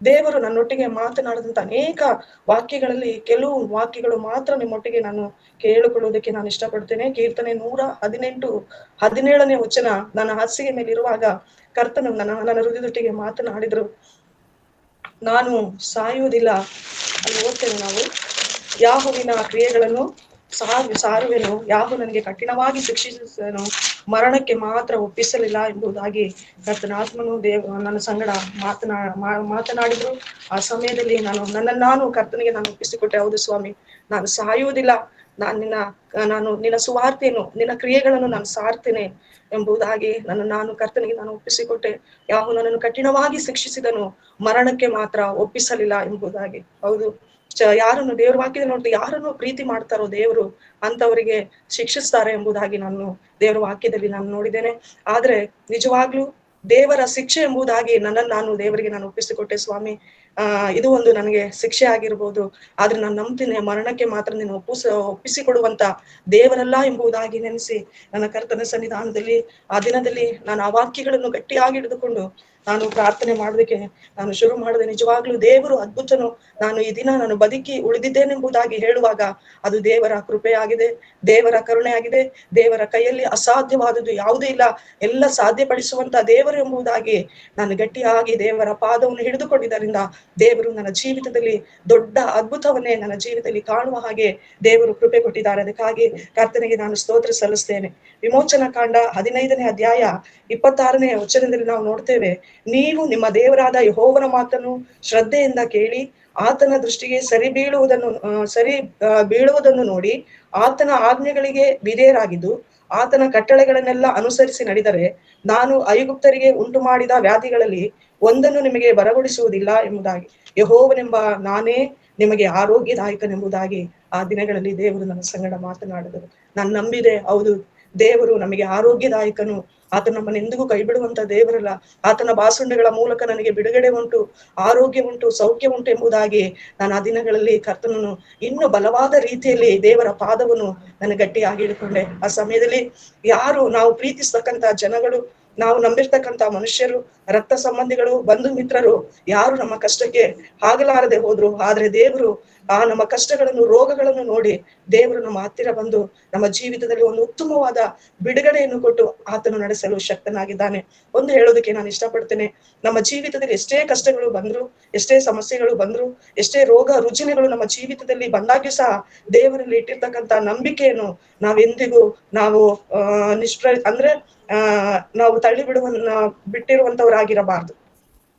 ದೇವರು ನನ್ನೊಟ್ಟಿಗೆ ಮಾತನಾಡಿದಂತ ಅನೇಕ ವಾಕ್ಯಗಳಲ್ಲಿ ಕೆಲವು ವಾಕ್ಯಗಳು ಮಾತ್ರ ನಿಮ್ಮೊಟ್ಟಿಗೆ ನಾನು ಕೇಳಿಕೊಳ್ಳುವುದಕ್ಕೆ ನಾನು ಇಷ್ಟಪಡ್ತೇನೆ ಕೀರ್ತನೆ ನೂರ ಹದಿನೆಂಟು, ಹದಿನೇಳನೇ ವಚನ, ನನ್ನ ಹಾಸಿಗೆ ಮೇಲೆ ಇರುವಾಗ ಕರ್ತನು ನನ್ನ ನನ್ನ ಹೃದಯದೊಟ್ಟಿಗೆ ಮಾತನಾಡಿದ್ರು. ನಾನು ಸಾಯುವುದಿಲ್ಲ. ಅಲ್ಲಿ ಓದ್ತೇವೆ ನಾವು. ಯಾಹುವಿನ ಕ್ರಿಯೆಗಳನ್ನು ಸಾರು, ಸಾರುವೆನು. ಯಾಹು ನನಗೆ ಕಠಿಣವಾಗಿ ಶಿಕ್ಷಿಸನು ಮರಣಕ್ಕೆ ಮಾತ್ರ ಒಪ್ಪಿಸಲಿಲ್ಲ ಎಂಬುದಾಗಿ ಕರ್ತನ ಆತ್ಮನು ದೇವ, ನನ್ನ ಸಂಗಡ ಮಾತನಾ ಮಾತನಾಡಿದ್ರು. ಆ ಸಮಯದಲ್ಲಿ ನಾನು, ನನ್ನ, ನಾನು ಕರ್ತನಿಗೆ ನಾನು ಒಪ್ಪಿಸಿಕೊಟ್ಟೆ. ಹೌದು ಸ್ವಾಮಿ, ನಾನು ಸಾಯುವುದಿಲ್ಲ. ನಾನು ನಿನ್ನ ನಾನು ನಿನ್ನ ಸುವಾರ್ತೆಯನ್ನು, ನಿನ್ನ ಕ್ರಿಯೆಗಳನ್ನು ನಾನು ಸಾರ್ತೇನೆ ಎಂಬುದಾಗಿ ನನ್ನ, ನಾನು ಕರ್ತನಿಗೆ ನಾನು ಒಪ್ಪಿಸಿಕೊಟ್ಟೆ. ಯಾವ ನನ್ನನ್ನು ಕಠಿಣವಾಗಿ ಶಿಕ್ಷಿಸಿದನು. ಮರಣಕ್ಕೆ ಮಾತ್ರ ಒಪ್ಪಿಸಲಿಲ್ಲ ಎಂಬುದಾಗಿ. ಹೌದು. ಯಾರನ್ನು ದೇವ್ರ ವಾಕ್ಯದಲ್ಲಿ ನೋಡಿದ್ರೆ ಯಾರನ್ನು ಪ್ರೀತಿ ಮಾಡ್ತಾರೋ ದೇವರು ಅಂತವರಿಗೆ ಶಿಕ್ಷಿಸ್ತಾರೆ ಎಂಬುದಾಗಿ ನಾನು ದೇವರ ವಾಕ್ಯದಲ್ಲಿ ನಾನು ನೋಡಿದ್ದೇನೆ. ಆದ್ರೆ ನಿಜವಾಗ್ಲೂ ದೇವರ ಶಿಕ್ಷೆ ಎಂಬುದಾಗಿ ನನ್ನನ್ನು ನಾನು ದೇವರಿಗೆ ನಾನು ಒಪ್ಪಿಸಿಕೊಟ್ಟೆ ಸ್ವಾಮಿ. ಆ ಇದು ಒಂದು ನನಗೆ ಶಿಕ್ಷೆ ಆಗಿರ್ಬೋದು. ಆದ್ರೆ ನಾನು ನಂಬ್ತೀನಿ, ಮರಣಕ್ಕೆ ಮಾತ್ರ ನೀನು ಒಪ್ಪಿಸ, ಒಪ್ಪಿಸಿಕೊಡುವಂತ ದೇವರಲ್ಲ ಎಂಬುದಾಗಿ ನೆನೆಸಿ ನನ್ನ ಕರ್ತನ ಸನ್ನಿಧಾನದಲ್ಲಿ ಆ ದಿನದಲ್ಲಿ ನಾನು ಆ ವಾಕ್ಯಗಳನ್ನು ಗಟ್ಟಿಯಾಗಿ ಹಿಡಿದುಕೊಂಡು ನಾನು ಪ್ರಾರ್ಥನೆ ಮಾಡೋದಕ್ಕೆ ನಾನು ಶುರು ಮಾಡಿದೆ. ನಿಜವಾಗ್ಲೂ ದೇವರು ಅದ್ಭುತನು. ನಾನು ಈ ದಿನ ನಾನು ಬದುಕಿ ಉಳಿದಿದ್ದೇನೆಂಬುದಾಗಿ ಹೇಳುವಾಗ ಅದು ದೇವರ ಕೃಪೆಯಾಗಿದೆ, ದೇವರ ಕರುಣೆ ಆಗಿದೆ ದೇವರ ಕೈಯಲ್ಲಿ ಅಸಾಧ್ಯವಾದದ್ದು ಯಾವುದೂ ಇಲ್ಲ. ಎಲ್ಲ ಸಾಧ್ಯಪಡಿಸುವಂತ ದೇವರು ಎಂಬುದಾಗಿ ನಾನು ಗಟ್ಟಿಯಾಗಿ ದೇವರ ಪಾದವನ್ನು ಹಿಡಿದುಕೊಂಡಿದ್ದರಿಂದ ದೇವರು ನನ್ನ ಜೀವಿತದಲ್ಲಿ ದೊಡ್ಡ ಅದ್ಭುತವನ್ನೇ ನನ್ನ ಜೀವಿತದಲ್ಲಿ ಕಾಣುವ ಹಾಗೆ ದೇವರು ಕೃಪೆ ಕೊಟ್ಟಿದ್ದಾರೆ. ಅದಕ್ಕಾಗಿ ಕರ್ತನೆಗೆ ನಾನು ಸ್ತೋತ್ರ ಸಲ್ಲಿಸ್ತೇನೆ. ವಿಮೋಚನಾ ಕಾಂಡ ಹದಿನೈದನೇ ಅಧ್ಯಾಯ ಇಪ್ಪತ್ತಾರನೇ ವಚನದಲ್ಲಿ ನಾವು ನೋಡ್ತೇವೆ ನೀವು ನಿಮ್ಮ ದೇವರಾದ ಯಹೋವನ ಮಾತನ್ನು ಶ್ರದ್ಧೆಯಿಂದ ಕೇಳಿ ಆತನ ದೃಷ್ಟಿಗೆ ಸರಿ ಬೀಳುವುದನ್ನು ಸರಿ ಬೀಳುವುದನ್ನು ನೋಡಿ ಆತನ ಆಜ್ಞೆಗಳಿಗೆ ವಿಧೇಯರಾಗಿದ್ದು ಆತನ ಕಟ್ಟಳೆಗಳನ್ನೆಲ್ಲ ಅನುಸರಿಸಿ ನಡೆದರೆ ನಾನು ಐಗುಪ್ತರಿಗೆ ಉಂಟು ಮಾಡಿದ ವ್ಯಾಧಿಗಳಲ್ಲಿ ಒಂದನ್ನು ನಿಮಗೆ ಬರಗೊಳಿಸುವುದಿಲ್ಲ ಎಂಬುದಾಗಿ, ಯಹೋವನೆಂಬ ನಾನೇ ನಿಮಗೆ ಆರೋಗ್ಯದಾಯಕನೆಂಬುದಾಗಿ ಆ ದಿನಗಳಲ್ಲಿ ದೇವರು ನನ್ನ ಸಂಗಡ ಮಾತನಾಡಿದರು. ನಾನು ನಂಬಿದೆ, ಹೌದು. ದೇವರು ನಮಗೆ ಆರೋಗ್ಯದಾಯಕನು. ಆತ ನಮ್ಮನ್ನು ಎಂದಿಗೂ ಕೈ ಬಿಡುವಂತ ದೇವರಲ್ಲ. ಆತನ ಬಾಸುಂಡೆಗಳ ಮೂಲಕ ನನಗೆ ಬಿಡುಗಡೆ ಉಂಟು, ಆರೋಗ್ಯ ಉಂಟು, ಸೌಖ್ಯ ಉಂಟು ಎಂಬುದಾಗಿ ನಾನು ಆ ದಿನಗಳಲ್ಲಿ ಕರ್ತನನ್ನು ಇನ್ನೂ ಬಲವಾದ ರೀತಿಯಲ್ಲಿ ದೇವರ ಪಾದವನ್ನು ನನಗೆ ಗಟ್ಟಿಯಾಗಿ ಹಿಡ್ಕೊಂಡೆ ಆ ಸಮಯದಲ್ಲಿ ಯಾರು ನಾವು ಪ್ರೀತಿಸ್ತಕ್ಕಂತ ಜನಗಳು ನಾವು ನಂಬಿರ್ತಕ್ಕಂತ ಮನುಷ್ಯರು, ರಕ್ತ ಸಂಬಂಧಿಗಳು, ಬಂಧು ಮಿತ್ರರು ಯಾರು ನಮ್ಮ ಕಷ್ಟಕ್ಕೆ ಆಗಲಾರದೆ ಹೋದ್ರು, ಆದ್ರೆ ದೇವರು ಆ ನಮ್ಮ ಕಷ್ಟಗಳನ್ನು, ರೋಗಗಳನ್ನು ನೋಡಿ ದೇವರು ನಮ್ಮ ಹತ್ತಿರ ಬಂದು ನಮ್ಮ ಜೀವಿತದಲ್ಲಿ ಒಂದು ಉತ್ತಮವಾದ ಬಿಡುಗಡೆಯನ್ನು ಕೊಟ್ಟು ಆತನು ನಡೆಸಲು ಶಕ್ತನಾಗಿದ್ದಾನೆ. ಒಂದು ಹೇಳೋದಕ್ಕೆ ನಾನು ಇಷ್ಟಪಡ್ತೇನೆ, ನಮ್ಮ ಜೀವಿತದಲ್ಲಿ ಎಷ್ಟೇ ಕಷ್ಟಗಳು ಬಂದ್ರು, ಎಷ್ಟೇ ಸಮಸ್ಯೆಗಳು ಬಂದ್ರು, ಎಷ್ಟೇ ರೋಗ ರುಜಿನಗಳು ನಮ್ಮ ಜೀವಿತದಲ್ಲಿ ಬಂದಾಗ್ಯೂ ಸಹ ದೇವರಲ್ಲಿ ಇಟ್ಟಿರ್ತಕ್ಕಂತ ನಂಬಿಕೆಯನ್ನು ನಾವೆಂದಿಗೂ ನಾವು, ಆ, ನಿಷ್ಪ್ರ, ಅಂದ್ರೆ ನಾವು ತಳ್ಳಿ ಬಿಡುವ ಬಿಟ್ಟಿರುವಂತವರಾಗಿರಬಾರದು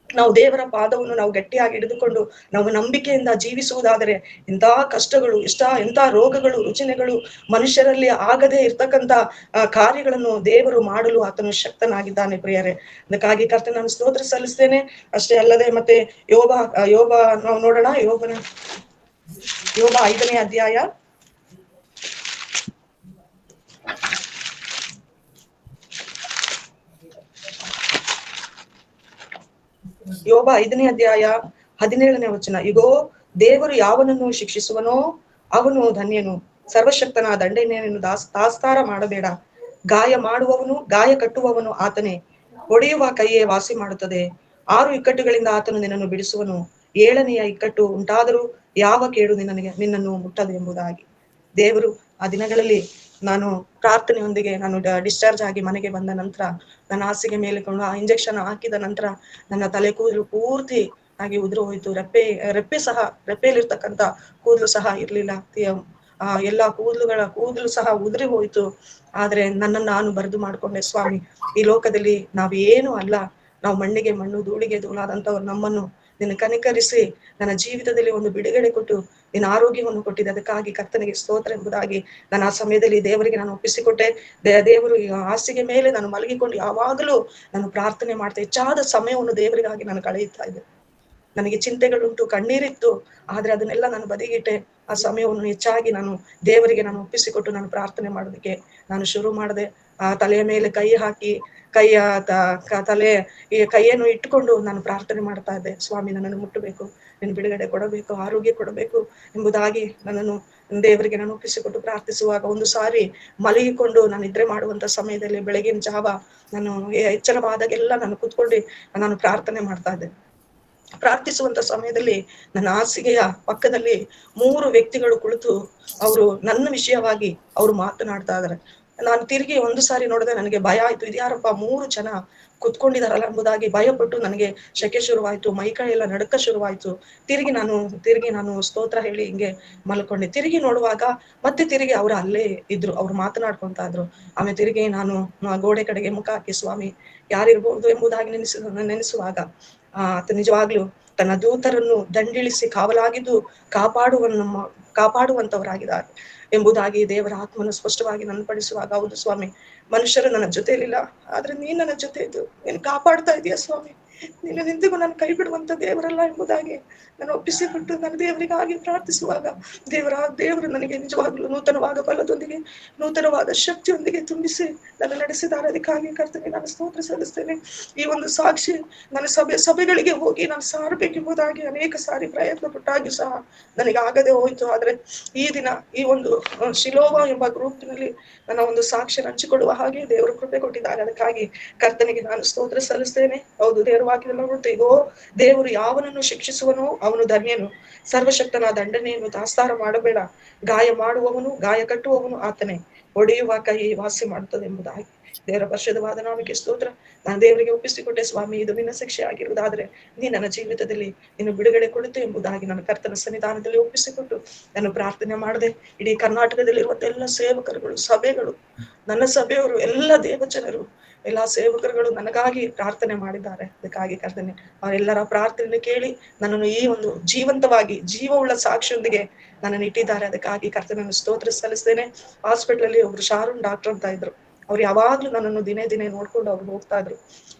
ನಾವು ದೇವರ ಪಾದವನ್ನು ನಾವು ಗಟ್ಟಿಯಾಗಿ ಹಿಡಿದುಕೊಂಡು ನಾವು ನಂಬಿಕೆಯಿಂದ ಜೀವಿಸುವುದಾದರೆ ಎಂತ ಕಷ್ಟಗಳು ಇಷ್ಟ ಎಂತ ರೋಗಗಳು ರುಚಿನೆಗಳು ಮನುಷ್ಯರಲ್ಲಿ ಆಗದೆ ಇರ್ತಕ್ಕಂತ ಆ, ಕಾರ್ಯಗಳನ್ನು ದೇವರು ಮಾಡಲು ಆತನು ಶಕ್ತನಾಗಿದ್ದಾನೆ ಪ್ರಿಯರೇ. ಅದಕ್ಕಾಗಿ ಕರ್ತ ನಾನು ಸ್ತೋತ್ರ ಸಲ್ಲಿಸ್ತೇನೆ. ಅಷ್ಟೇ ಅಲ್ಲದೆ ಮತ್ತೆ ಯೋಗ ಯೋಗ ನಾವು ನೋಡೋಣ ಯೋಗನ ಯೋಗ ಐದನೇ ಅಧ್ಯಾಯ. ಯೋಗ ಐದನೇ ಅಧ್ಯಾಯ ಹದಿನೇಳನೇ ವಚನ. ಇಗೋ, ದೇವರು ಯಾವನನ್ನು ಶಿಕ್ಷಿಸುವನೋ ಅವನು ಧನ್ಯನು. ಸರ್ವಶಕ್ತನ ದಂಡನೆಯನ್ನು ದಾಸ್, ದಾಸ್ತಾರ ಮಾಡಬೇಡ. ಗಾಯ ಮಾಡುವವನು, ಗಾಯ ಕಟ್ಟುವವನು ಆತನೇ. ಹೊಡೆಯುವ ಕೈಯೇ ವಾಸಿ ಮಾಡುತ್ತದೆ. ಆರು ಇಕ್ಕಟ್ಟುಗಳಿಂದ ಆತನು ನಿನ್ನನ್ನು ಬಿಡಿಸುವನು. ಏಳನೆಯ ಇಕ್ಕಟ್ಟು ಉಂಟಾದರೂ ಯಾವ ಕೇಡು ನಿನ್ನನಿಗೆ ನಿನ್ನನ್ನು ಮುಟ್ಟದು ಎಂಬುದಾಗಿ ದೇವರು, ಆ ದಿನಗಳಲ್ಲಿ ನಾನು ಪ್ರಾರ್ಥನೆಯೊಂದಿಗೆ ನಾನು ಡಿಸ್ಚಾರ್ಜ್ ಆಗಿ ಮನೆಗೆ ಬಂದ ನಂತರ ನನ್ನ ಹಾಸಿಗೆ ಮೇಲೆ ಕೊಂಡು ಆ ಇಂಜೆಕ್ಷನ್ ಹಾಕಿದ ನಂತರ ನನ್ನ ತಲೆ ಕೂದಲು ಪೂರ್ತಿ ಆಗಿ ಉದುರು ಹೋಯ್ತು. ರೆಪ್ಪೆ ರೆಪ್ಪೆ ಸಹ, ರೆಪ್ಪೆಯಲ್ಲಿರ್ತಕ್ಕಂಥ ಕೂದಲು ಸಹ ಇರ್ಲಿಲ್ಲ. ಆ ಎಲ್ಲಾ ಕೂದಲುಗಳ ಕೂದಲು ಸಹ ಉದುರಿ ಹೋಯ್ತು. ಆದ್ರೆ ನನ್ನನ್ನು ನಾನು ಬರೆದು ಮಾಡ್ಕೊಂಡೆ, ಸ್ವಾಮಿ, ಈ ಲೋಕದಲ್ಲಿ ನಾವೇನು ಅಲ್ಲ. ನಾವು ಮಣ್ಣಿಗೆ ಮಣ್ಣು, ಧೂಳಿಗೆ ಧೂಳಾದಂತವ್ರು ನಮ್ಮನ್ನು ನಿನ್ನ ಕನಿಕರಿಸಿ ನನ್ನ ಜೀವಿತದಲ್ಲಿ ಒಂದು ಬಿಡುಗಡೆ ಕೊಟ್ಟು ನಿನ್ನ ಆರೋಗ್ಯವನ್ನು ಕೊಟ್ಟಿದೆ. ಅದಕ್ಕಾಗಿ ಕರ್ತನಿಗೆ ಸ್ತೋತ್ರ ಎಂಬುದಾಗಿ ನಾನು ಆ ಸಮಯದಲ್ಲಿ ದೇವರಿಗೆ ನಾನು ಒಪ್ಪಿಸಿಕೊಟ್ಟೆ. ದೇವರು ಹಾಸಿಗೆ ಮೇಲೆ ನಾನು ಮಲಗಿಕೊಂಡು ಯಾವಾಗಲೂ ನಾನು ಪ್ರಾರ್ಥನೆ ಮಾಡ್ತಾ ಹೆಚ್ಚಾದ ಸಮಯವನ್ನು ದೇವರಿಗಾಗಿ ನಾನು ಕಳೆಯುತ್ತಾ ಇದ್ದೆ. ನನಗೆ ಚಿಂತೆಗಳುಂಟು, ಕಣ್ಣೀರಿತ್ತು, ಆದ್ರೆ ಅದನ್ನೆಲ್ಲ ನಾನು ಬದಿಗಿಟ್ಟೆ. ಆ ಸಮಯವನ್ನು ಹೆಚ್ಚಾಗಿ ನಾನು ದೇವರಿಗೆ ನಾನು ಒಪ್ಪಿಸಿಕೊಟ್ಟು ನಾನು ಪ್ರಾರ್ಥನೆ ಮಾಡೋದಕ್ಕೆ ನಾನು ಶುರು ಮಾಡಿದೆ. ಆ ತಲೆಯ ಮೇಲೆ ಕೈ ಹಾಕಿ ಕೈಯ ತಲೆ, ಈ ಕೈಯನ್ನು ಇಟ್ಟುಕೊಂಡು ನಾನು ಪ್ರಾರ್ಥನೆ ಮಾಡ್ತಾ ಇದ್ದೆ, ಸ್ವಾಮಿ, ನನ್ನನ್ನು ಮುಟ್ಟಬೇಕು, ನಿನ್ನ ಬಿಡುಗಡೆ ಕೊಡಬೇಕು, ಆರೋಗ್ಯ ಕೊಡಬೇಕು ಎಂಬುದಾಗಿ ನನ್ನನ್ನು ದೇವರಿಗೆ ನಾನು ಒಪ್ಪಿಸಿಕೊಟ್ಟು ಪ್ರಾರ್ಥಿಸುವಾಗ ಒಂದು ಸಾರಿ ಮಲಗಿಕೊಂಡು ನಾನು ನಿದ್ರೆ ಮಾಡುವಂತ ಸಮಯದಲ್ಲಿ ಬೆಳಗಿನ ಜಾವ ನಾನು ಎಚ್ಚರವಾದಾಗೆಲ್ಲ ನಾನು ಕೂತ್ಕೊಂಡು ನಾನು ಪ್ರಾರ್ಥನೆ ಮಾಡ್ತಾ ಇದ್ದೆ. ಪ್ರಾರ್ಥಿಸುವಂತ ಸಮಯದಲ್ಲಿ ನನ್ನ ಹಾಸಿಗೆಯ ಪಕ್ಕದಲ್ಲಿ ಮೂರು ವ್ಯಕ್ತಿಗಳು ಕುಳಿತು ಅವರು ನನ್ನ ವಿಷಯವಾಗಿ ಅವರು ಮಾತನಾಡ್ತಾ ಇದಾರೆ ನಾನು ತಿರುಗಿ ಒಂದು ಸಾರಿ ನೋಡಿದೆ ನನಗೆ ಭಯ ಆಯ್ತು. ಇದ್ಯಾರಪ್ಪ ಮೂರು ಜನ ಕುತ್ಕೊಂಡಿದಾರಲ್ಲ ಎಂಬುದಾಗಿ ಭಯಪಟ್ಟು ನನಗೆ ಶೆಕೆ ಶುರುವಾಯ್ತು ಮೈಕೈ ಎಲ್ಲ ನಡುಕ ಶುರುವಾಯ್ತು. ತಿರುಗಿ ನಾನು ತಿರುಗಿ ನಾನು ಸ್ತೋತ್ರ ಹೇಳಿ ಹಿಂಗೆ ಮಲ್ಕೊಂಡೆ. ತಿರುಗಿ ನೋಡುವಾಗ ಮತ್ತೆ ತಿರುಗಿ ಅವ್ರು ಅಲ್ಲೇ ಇದ್ರು, ಅವ್ರು ಮಾತನಾಡ್ಕೊಂತ ಇದ್ರು. ಆಮೇಲೆ ತಿರುಗಿ ನಾನು ಗೋಡೆ ಕಡೆಗೆ ಮುಖ ಹಾಕಿ, ಸ್ವಾಮಿ, ಯಾರಿರ್ಬೋದು? ಎಂಬುದಾಗಿ ನೆನೆಸ, ನೆನೆಸುವಾಗ, ಆ, ಆತ ನಿಜವಾಗ್ಲೂ ತನ್ನ ದೂತರನ್ನು ದಂಡಿಳಿಸಿ, ಕಾವಲಾಗಿದ್ದು ಕಾಪಾಡುವ ಕಾಪಾಡುವಂತವರಾಗಿದ್ದಾರೆ. ಎಂಬುದಾಗಿ ದೇವರ ಆತ್ಮನು ಸ್ಪಷ್ಟವಾಗಿ ನನ್ನ ಪಡಿಸುವಾಗ ಹೌದು ಸ್ವಾಮಿ, ಮನುಷ್ಯರು ನನ್ನ ಜೊತೆಲಿಲ್ಲ ಆದ್ರೆ ನೀನ್ ನನ್ನ ಜೊತೆ ಇದ್ದು ನೀನು ಕಾಪಾಡ್ತಾ ಇದೀಯ ಸ್ವಾಮಿ? ನೀನು ನಿಂತಿಗೂ ನಾನು ಕೈ ಬಿಡುವಂತ ದೇವರಲ್ಲ ಎಂಬುದಾಗಿ ನಾನು ಒಪ್ಪಿಸಿಬಿಟ್ಟು ನನ್ನ ದೇವರಿಗಾಗಿ ಪ್ರಾರ್ಥಿಸುವಾಗ ದೇವರ ದೇವರು ನನಗೆ ನಿಜವಾಗ್ಲೂ ನೂತನವಾದ ಬಲದೊಂದಿಗೆ, ನೂತನವಾದ ಶಕ್ತಿಯೊಂದಿಗೆ ತುಂಬಿಸಿ ನನ್ನ ನಡೆಸಿದ್ದಾರೆ ಅದಕ್ಕಾಗಿ ಕರ್ತನೆ ನಾನು ಸ್ತೋತ್ರ ಸಲ್ಲಿಸ್ತೇನೆ. ಈ ಒಂದು ಸಾಕ್ಷಿ ನನ್ನ ಸಭೆ, ಸಭೆಗಳಿಗೆ ಹೋಗಿ ನಾನು ಸಾರಬೇಕೆಂಬುದಾಗಿ ಅನೇಕ ಸಾರಿ ಪ್ರಯತ್ನ ಪಟ್ಟಾಗಿ ಸಹ ನನಗೆ ಆಗದೆ ಹೋಯಿತು. ಆದ್ರೆ ಈ ದಿನ ಈ ಒಂದು ಶಿಲೋವ ಎಂಬ ಗ್ರೂಪ್ನಲ್ಲಿ ನನ್ನ ಒಂದು ಸಾಕ್ಷಿ ಹಂಚಿಕೊಡುವ ಹಾಗೆ ದೇವರು ಕೃಪೆ ಕೊಟ್ಟಿದ್ದಾರೆ ಅದಕ್ಕಾಗಿ ಕರ್ತನಿಗೆ ನಾನು ಸ್ತೋತ್ರ ಸಲ್ಲಿಸ್ತೇನೆ. ಹೌದು ದೇವರ ವಾಕ್ಯದಲ್ಲಿ ನೋಡುತ್ತೆ ಇಗೋ ದೇವರು ಯಾವನನ್ನು ಶಿಕ್ಷಿಸುವನೋ ಅವನು ಧನ್ಯನು. ಸರ್ವಶಕ್ತನ ದಂಡನೆಯನ್ನು ದಾಸ್ತಾರ ಮಾಡಬೇಡ. ಗಾಯ ಮಾಡುವವನು, ಗಾಯ ಕಟ್ಟುವವನು ಆತನೇ. ಒಡೆಯುವ ಕೈ ವಾಸಿ ಮಾಡುತ್ತದೆ ಎಂಬುದಾಗಿ. ದೇವರ ಪರಿಶುದ್ಧವಾದ ನಾವಿಗೆ ಸ್ತೋತ್ರ. ನಾನು ದೇವರಿಗೆ ಒಪ್ಪಿಸಿಕೊಟ್ಟೆ, ಸ್ವಾಮಿ, ಇದು ನಿನ್ನ ಶಿಕ್ಷೆ ಆಗಿರುವುದಾದ್ರೆ ನೀ ನನ್ನ ಜೀವಿತದಲ್ಲಿ ನೀನು ಬಿಡುಗಡೆ ಕೊಡುತ್ತೆ ಎಂಬುದಾಗಿ ನನ್ನ ಕರ್ತನ ಸನ್ನಿಧಾನದಲ್ಲಿ ಒಪ್ಪಿಸಿಕೊಟ್ಟು ನಾನು ಪ್ರಾರ್ಥನೆ ಮಾಡದೆ, ಇಡೀ ಕರ್ನಾಟಕದಲ್ಲಿರುವಂತ ಎಲ್ಲ ಸೇವಕರುಗಳು, ಸಭೆಗಳು, ನನ್ನ ಸಭೆಯವರು, ಎಲ್ಲ ದೇವಜನರು ಎಲ್ಲಾ ಸೇವಕರುಗಳು ನನಗಾಗಿ ಪ್ರಾರ್ಥನೆ ಮಾಡಿದ್ದಾರೆ. ಅದಕ್ಕಾಗಿ ಕರ್ತನೆ, ಅವರೆಲ್ಲರ ಪ್ರಾರ್ಥನೆ ಕೇಳಿ ನನ್ನನ್ನು ಈ ಒಂದು ಜೀವಂತವಾಗಿ, ಜೀವವುಳ್ಳ ಸಾಕ್ಷಿಯೊಂದಿಗೆ ನನ್ನನ್ನು ಇಟ್ಟಿದ್ದಾರೆ. ಅದಕ್ಕಾಗಿ ಕರ್ತನನ್ನು ಸ್ತೋತ್ರ ಸಲ್ಲಿಸ್ತೇನೆ. ಹಾಸ್ಪಿಟಲ್ ಅಲ್ಲಿ ಒಬ್ರು ಶಾರೂನ್ ಡಾಕ್ಟರ್ ಅಂತ ಇದ್ರು. ಅವ್ರು ಯಾವಾಗ್ಲೂ ನನ್ನನ್ನು ದಿನೇ ದಿನೇ ನೋಡ್ಕೊಂಡು ಅವ್ರು ಹೋಗ್ತಾ ಇದ್ರು.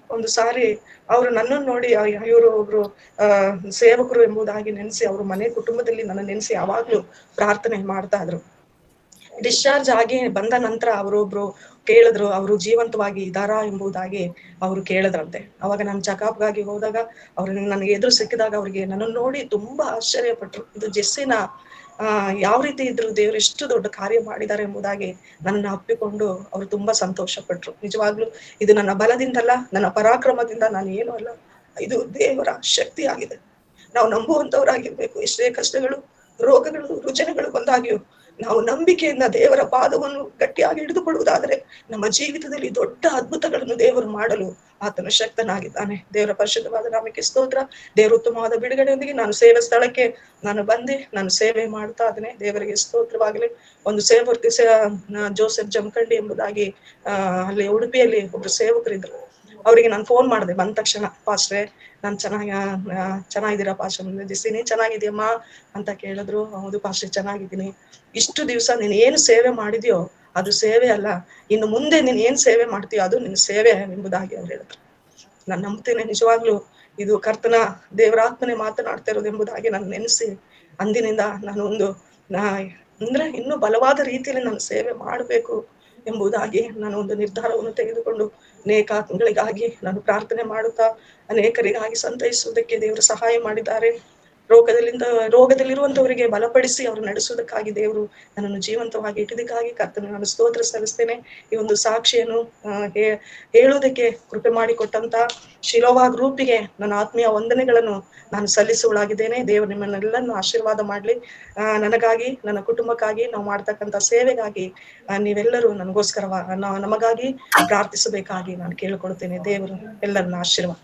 ಒಂದು ಸಾರಿ ಅವರು ನನ್ನನ್ನು ನೋಡಿ ಇವರು ಒಬ್ರು, ಆ, ಸೇವಕರು ಎಂಬುದಾಗಿ ನೆನೆಸಿ ಅವ್ರ ಮನೆ ಕುಟುಂಬದಲ್ಲಿ ನನ್ನ ನೆನೆಸಿ ಯಾವಾಗ್ಲೂ ಪ್ರಾರ್ಥನೆ ಮಾಡ್ತಾ ಇದ್ರು. ಡಿಸ್ಚಾರ್ಜ್ ಆಗಿ ಬಂದ ನಂತರ ಅವರೊಬ್ರು ಕೇಳಿದ್ರು, ಅವರು ಜೀವಂತವಾಗಿ ಇದಾರಾ ಎಂಬುದಾಗಿ ಅವರು ಕೇಳಿದ್ರಂತೆ. ಅವಾಗ ನಾನು ಚೆಕಪ್ಗಾಗಿ ಹೋದಾಗ ಅವ್ರ ನನಗೆ ಎದುರು ಸಿಕ್ಕಿದಾಗ ಅವ್ರಿಗೆ ನನ್ನನ್ನು ನೋಡಿ ತುಂಬಾ ಆಶ್ಚರ್ಯ ಪಟ್ರು ಇದು ಜೆಸ್ಸಿನ, ಆ, ಯಾವ ರೀತಿ ಇದ್ರು ದೇವ್ರು ಎಷ್ಟು ದೊಡ್ಡ ಕಾರ್ಯ ಮಾಡಿದ್ದಾರೆ ಎಂಬುದಾಗಿ ನನ್ನ ಅಪ್ಪಿಕೊಂಡು ಅವರು ತುಂಬಾ ಸಂತೋಷ ಪಟ್ರು ನಿಜವಾಗ್ಲೂ ಇದು ನನ್ನ ಬಲದಿಂದಲ್ಲ, ನನ್ನ ಪರಾಕ್ರಮದಿಂದ ನಾನು ಏನು ಅಲ್ಲ. ಇದು ದೇವರ ಶಕ್ತಿ ಆಗಿದೆ ನಾವು ನಂಬುವಂತವರಾಗಿರ್ಬೇಕು. ಎಷ್ಟೇ ಕಷ್ಟಗಳು, ರೋಗಗಳು, ರುಜನಗಳು ಬಂದಾಗ್ಯೂ ನಾವು ನಂಬಿಕೆಯಿಂದ ದೇವರ ಪಾದವನ್ನು ಗಟ್ಟಿಯಾಗಿ ಹಿಡಿದುಕೊಳ್ಳುವುದಾದರೆ ನಮ್ಮ ಜೀವಿತದಲ್ಲಿ ದೊಡ್ಡ ಅದ್ಭುತಗಳನ್ನು ದೇವರು ಮಾಡಲು ಆತನು ಶಕ್ತನಾಗಿದ್ದಾನೆ. ದೇವರ ಪರಿಶುದ್ಧವಾದ ನಾಮಕ್ಕೆ ಸ್ತೋತ್ರ. ದೇವರ ಉತ್ತಮವಾದ ಬಿಡುಗಡೆಯೊಂದಿಗೆ ನಾನು ಸೇವೆ ಸ್ಥಳಕ್ಕೆ ನಾನು ಬಂದೆ, ನಾನು ಸೇವೆ ಮಾಡ್ತಾ ಇದ್ದೇನೆ. ದೇವರಿಗೆ ಸ್ತೋತ್ರವಾಗಲಿ. ಒಂದು ಸೇವಕರಿಗೆ ಜೋಸೆಫ್ ಜಮಖಂಡಿ ಎಂಬುದಾಗಿ ಅಲ್ಲಿ ಉಡುಪಿಯಲ್ಲಿ ಒಬ್ರು ಸೇವಕರಿದ್ರು ಅವರಿಗೆ ನಾನು ಫೋನ್ ಮಾಡಿದೆ. ಬಂದ ತಕ್ಷಣ, ಪಾಸ್ಟ್ರೆ ನಾನು ಚೆನ್ನಾಗಿ ಚೆನ್ನಾಗಿದ್ದೀರಾ ಪಾಸ್ಟ್ರೆ ಮುಂದೆ ದಿವಸ ನೀ ಚೆನ್ನಾಗಿದ್ಯಮ್ಮ ಅಂತ ಕೇಳಿದ್ರು. ಹೌದು ಪಾಶ ಚೆನ್ನಾಗಿದ್ದೀನಿ. ಇಷ್ಟು ದಿವಸ ನೀನ್ ಏನು ಸೇವೆ ಮಾಡಿದ್ಯೋ, ಅದು ಸೇವೆ ಅಲ್ಲ. ಇನ್ನು ಮುಂದೆ ನೀನ್ ಏನ್ ಸೇವೆ ಮಾಡ್ತೀಯೋ, ಅದು ನಿನ್ ಸೇವೆ ಎಂಬುದಾಗಿ ಅವ್ರು ಹೇಳಿದ್ರು. ನಾನು ನಂಬ್ತೇನೆ ನಿಜವಾಗ್ಲೂ. ಇದು ಕರ್ತನ, ದೇವರಾತ್ಮನೆ ಮಾತನಾಡ್ತಾ ಇರೋದು ಎಂಬುದಾಗಿ ನಾನು ನೆನೆಸಿ, ಅಂದಿನಿಂದ ನಾನು ಒಂದು ಅಂದ್ರೆ ಇನ್ನೂ ಬಲವಾದ ರೀತಿಯಲ್ಲಿ ನಾನು ಸೇವೆ ಮಾಡಬೇಕು. ಎಂಬುದಾಗಿ ನಾನು ಒಂದು ನಿರ್ಧಾರವನ್ನು ತೆಗೆದುಕೊಂಡು ಅನೇಕ ಆತ್ಮಗಳಿಗಾಗಿ ನಾನು ಪ್ರಾರ್ಥನೆ ಮಾಡುತ್ತಾ ಅನೇಕರಿಗಾಗಿ ಸಂತೈಸುವುದಕ್ಕೆ ದೇವರು ಸಹಾಯ ಮಾಡಿದ್ದಾರೆ. ರೋಗದಲ್ಲಿಂದ, ರೋಗದಲ್ಲಿರುವಂತವರಿಗೆ ಬಲಪಡಿಸಿ ಅವರು ನಡೆಸುವುದಕ್ಕಾಗಿ ದೇವರು ನನ್ನನ್ನು ಜೀವಂತವಾಗಿ ಇಟ್ಟಿದ್ದಕ್ಕಾಗಿ ಕರ್ತನ ನಾನು ಸ್ತೋತ್ರ ಸಲ್ಲಿಸ್ತೇನೆ. ಈ ಒಂದು ಸಾಕ್ಷಿಯನ್ನು ಹೇಳುವುದಕ್ಕೆ ಕೃಪೆ ಮಾಡಿಕೊಟ್ಟಂತ ಶಿಲೋವಾ ಗ್ರೂಪಿಗೆ ನನ್ನ ಆತ್ಮೀಯ ವಂದನೆಗಳನ್ನು ನಾನು ಸಲ್ಲಿಸುವಳಾಗಿದ್ದೇನೆ. ದೇವರು ನಿಮ್ಮನ್ನೆಲ್ಲನ್ನು ಆಶೀರ್ವಾದ ಮಾಡ್ಲಿ. ನನಗಾಗಿ, ನನ್ನ ಕುಟುಂಬಕ್ಕಾಗಿ, ನಾವು ಮಾಡ್ತಕ್ಕಂತ ಸೇವೆಗಾಗಿ ನೀವೆಲ್ಲರೂ ನನಗೋಸ್ಕರ ನಮಗಾಗಿ ಪ್ರಾರ್ಥಿಸಬೇಕಾಗಿ ನಾನು ಕೇಳಿಕೊಳ್ತೇನೆ ದೇವರು ಎಲ್ಲರನ್ನ ಆಶೀರ್ವಾದ